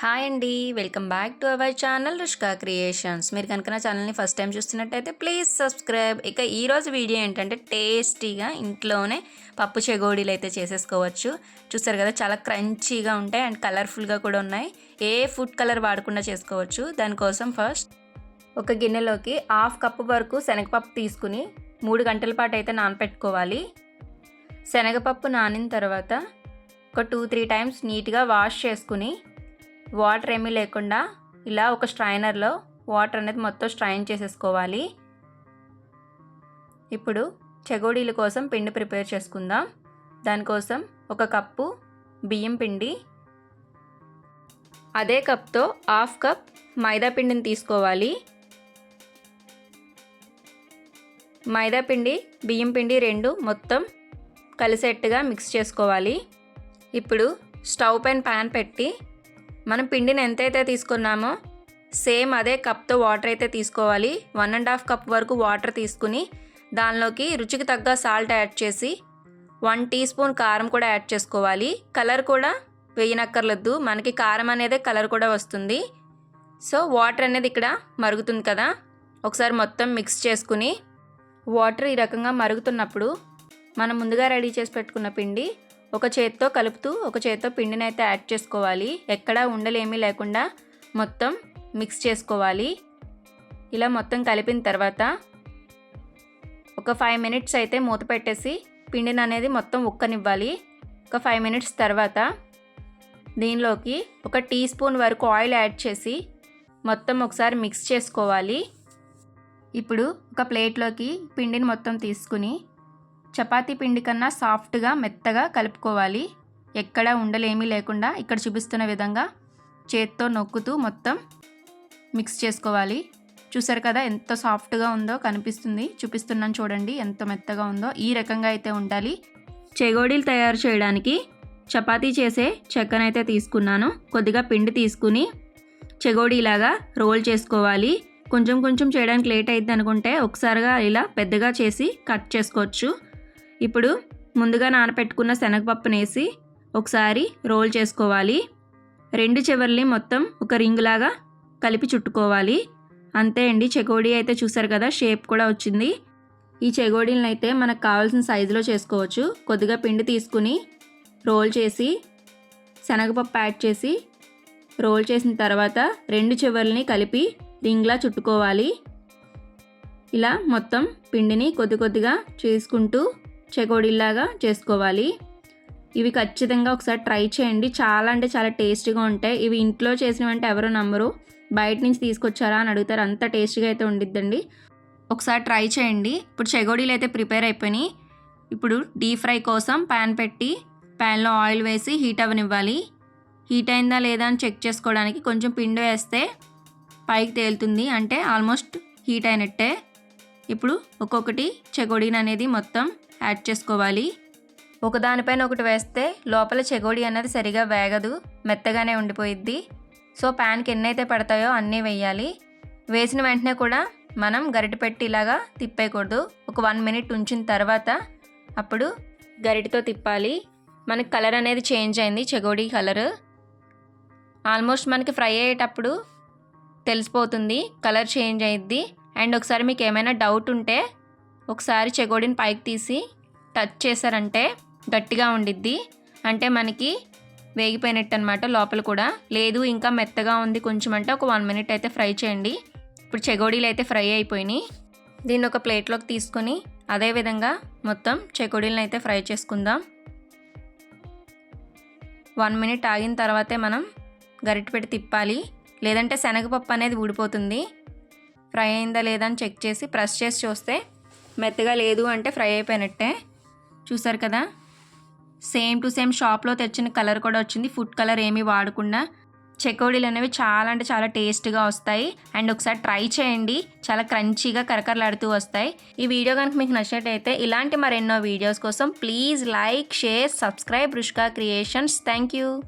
Hi అండి. Welcome back to our channel Rushka creations. మీరు కనుక నా ఛానల్ని ఫస్ట్ టైం చూస్తున్నట్టయితే ప్లీజ్ సబ్స్క్రైబ్. ఇక ఈరోజు వీడియో ఏంటంటే టేస్టీగా ఇంట్లోనే పప్పు చెగోడీలు అయితే చేసేసుకోవచ్చు. చూస్తారు కదా చాలా క్రంచీగా ఉంటాయి అండ్ కలర్ఫుల్గా కూడా ఉన్నాయి. ఏ ఫుడ్ కలర్ వాడకుండా చేసుకోవచ్చు. దానికోసం ఫస్ట్ ఒక గిన్నెలోకి హాఫ్ కప్పు వరకు శనగపప్పు తీసుకుని మూడు గంటల పాటు అయితే నానపెట్టుకోవాలి. శనగపప్పు నానిన తర్వాత ఒక టూ త్రీ టైమ్స్ నీట్గా వాష్ చేసుకుని వాటర్ ఏమీ లేకుండా ఇలా ఒక స్ట్రైనర్లో వాటర్ అనేది మొత్తం స్ట్రైన్ చేసేసుకోవాలి. ఇప్పుడు చెగోడీల కోసం పిండి ప్రిపేర్ చేసుకుందాం. దానికోసం ఒక కప్పు బియ్యం పిండి అదే కప్తో హాఫ్ కప్ మైదా పిండిని తీసుకోవాలి. మైదా పిండి బియ్యం పిండి రెండు మొత్తం కలిసేట్టుగా మిక్స్ చేసుకోవాలి. ఇప్పుడు స్టవ్ పైన ప్యాన్ పెట్టి మనం పిండిని ఎంతైతే తీసుకున్నామో సేమ్ అదే కప్తో వాటర్ అయితే తీసుకోవాలి. వన్ అండ్ హాఫ్ కప్ వరకు వాటర్ తీసుకుని దానిలోకి రుచికి తగ్గ సాల్ట్ యాడ్ చేసి వన్ టీ స్పూన్ కారం కూడా యాడ్ చేసుకోవాలి. కలర్ కూడా వేయనక్కర్లేదు. మనకి కారం అనేది కలర్ కూడా వస్తుంది. సో వాటర్ అనేది ఇక్కడ మరుగుతుంది కదా. ఒకసారి మొత్తం మిక్స్ చేసుకుని వాటర్ ఈ రకంగా మరుగుతున్నప్పుడు మనం ముందుగా రెడీ చేసి పెట్టుకున్న పిండి ఒక చేత్తో కలుపుతూ ఒక చేత్తో పిండిని అయితే యాడ్ చేసుకోవాలి. ఎక్కడా ఉండలేమీ లేకుండా మొత్తం మిక్స్ చేసుకోవాలి. ఇలా మొత్తం కలిపిన తర్వాత ఒక ఫైవ్ మినిట్స్ అయితే మూత పెట్టేసి పిండిని అనేది మొత్తం ఉక్కనివ్వాలి. ఒక ఫైవ్ మినిట్స్ తర్వాత దీనిలోకి ఒక టీ స్పూన్ వరకు ఆయిల్ యాడ్ చేసి మొత్తం ఒకసారి మిక్స్ చేసుకోవాలి. ఇప్పుడు ఒక ప్లేట్లోకి పిండిని మొత్తం తీసుకుని చపాతీ పిండి కన్నా సాఫ్ట్గా మెత్తగా కలుపుకోవాలి. ఎక్కడా ఉండలేమీ లేకుండా ఇక్కడ చూపిస్తున్న విధంగా చేత్తో నొక్కుతూ మొత్తం మిక్స్ చేసుకోవాలి. చూసారు కదా ఎంత సాఫ్ట్గా ఉందో కనిపిస్తుంది. చూపిస్తున్నాను చూడండి ఎంత మెత్తగా ఉందో. ఈ రకంగా అయితే ఉండాలి. చెగోడీలు తయారు చేయడానికి చపాతీ చేసే చెక్కనైతే తీసుకున్నాను. కొద్దిగా పిండి తీసుకుని చెగోడీలాగా రోల్ చేసుకోవాలి. కొంచెం కొంచెం చేయడానికి లేట్ అయింది అనుకుంటే ఒకసారిగా ఇలా పెద్దగా చేసి కట్ చేసుకోవచ్చు. ఇప్పుడు ముందుగా నానపెట్టుకున్న శనగపప్పునేసి ఒకసారి రోల్ చేసుకోవాలి. రెండు చివర్ని మొత్తం ఒక రింగ్ లాగా కలిపి చుట్టుకోవాలి. అంతే అండి. చెగోడీ అయితే చూసారు కదా షేప్ కూడా వచ్చింది. ఈ చెగోడీలను అయితే మనకు కావాల్సిన సైజులో చేసుకోవచ్చు. కొద్దిగా పిండి తీసుకుని రోల్ చేసి శనగపప్పు యాడ్ చేసి రోల్ చేసిన తర్వాత రెండు చివరిని కలిపి రింగ్లా చుట్టుకోవాలి. ఇలా మొత్తం పిండిని కొద్ది కొద్దిగా చేసుకుంటూ చెకోడీలాగా చేసుకోవాలి. ఇవి ఖచ్చితంగా ఒకసారి ట్రై చేయండి. చాలా అంటే చాలా టేస్టీగా ఉంటాయి. ఇవి ఇంట్లో చేసినవంటే ఎవరు నమ్మరు. బయట నుంచి తీసుకొచ్చారా అని అడుగుతారు. అంత టేస్టీగా అయితే ఉండిద్దండి. ఒకసారి ట్రై చేయండి. ఇప్పుడు చెగోడీలు అయితే ప్రిపేర్ అయిపోయినాయి. ఇప్పుడు డీప్ ఫ్రై కోసం ప్యాన్ పెట్టి ప్యాన్లో ఆయిల్ వేసి హీట్ అవ్వనివ్వాలి. హీట్ అయిందా లేదా అని చెక్ చేసుకోవడానికి కొంచెం పిండి వేస్తే పైకి తేలుతుంది. అంటే ఆల్మోస్ట్ హీట్ అయినట్టే. ఇప్పుడు ఒక్కొక్కటి చెగోడీని అనేది మొత్తం యాడ్ చేసుకోవాలి. ఒకదానిపైన ఒకటి వేస్తే లోపల చెగోడి అనేది సరిగా వేగదు మెత్తగానే ఉండిపోయిద్ది. సో ప్యాన్కి ఎన్నైతే పడతాయో అన్నీ వేయాలి. వేసిన వెంటనే కూడా మనం గరిట పెట్టి ఇలాగా తిప్పేయకూడదు. ఒక వన్ మినిట్ ఉంచిన తర్వాత అప్పుడు గరిటతో తిప్పాలి. మనకి కలర్ అనేది చేంజ్ అయింది చెగోడి కలర్. ఆల్మోస్ట్ మనకి ఫ్రై అయ్యేటప్పుడు తెలిసిపోతుంది కలర్ చేంజ్ అయ్యిద్ది అండ్ ఒకసారి మీకు ఏమైనా డౌట్ ఉంటే ఒకసారి చెగోడిని పైకి తీసి టచ్ చేశారంటే గట్టిగా ఉండిద్ది. అంటే మనకి వేగిపోయినట్టు అనమాట లోపల కూడా. లేదు ఇంకా మెత్తగా ఉంది కొంచెం అంటే ఒక వన్ మినిట్ అయితే ఫ్రై చేయండి. ఇప్పుడు చెగోడీలు అయితే ఫ్రై అయిపోయినాయి. దీన్ని ఒక ప్లేట్లోకి తీసుకొని అదేవిధంగా మొత్తం చెకోడీలను అయితే ఫ్రై చేసుకుందాం. వన్ మినిట్ ఆగిన తర్వాతే మనం గరిటె పెట్టి తిప్పాలి. లేదంటే శనగపప్పు అనేది ఊడిపోతుంది. ఫ్రై అయిందా లేదా అని చెక్ చేసి ప్రెస్ చేసి చూస్తే మెత్తగా లేదు అంటే ఫ్రై అయిపోయినట్టే. చూసారు కదా? సేమ్ టు సేమ్ షాప్లో తెచ్చిన కలర్ కూడా వచ్చింది. ఫుడ్ కలర్ ఏమీ వాడకుండా. చెకోడీలు అనేవి చాలా అంటే చాలా టేస్ట్గా వస్తాయి. అండ్ ఒకసారి ట్రై చేయండి. చాలా క్రంచీగా కరకరలాడుతూ వస్తాయి. ఈ వీడియో కనుక మీకు నచ్చినట్టయితే ఇలాంటి మరెన్నో వీడియోస్ కోసం please like share subscribe Rushka creations. Thank you.